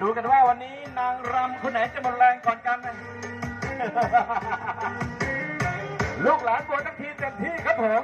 ดูกันว่าวันนี้นางรำคนไหนจะหมดแรงก่อนกันนะลูกหลานบวชทักทีเต็มที่ครับผม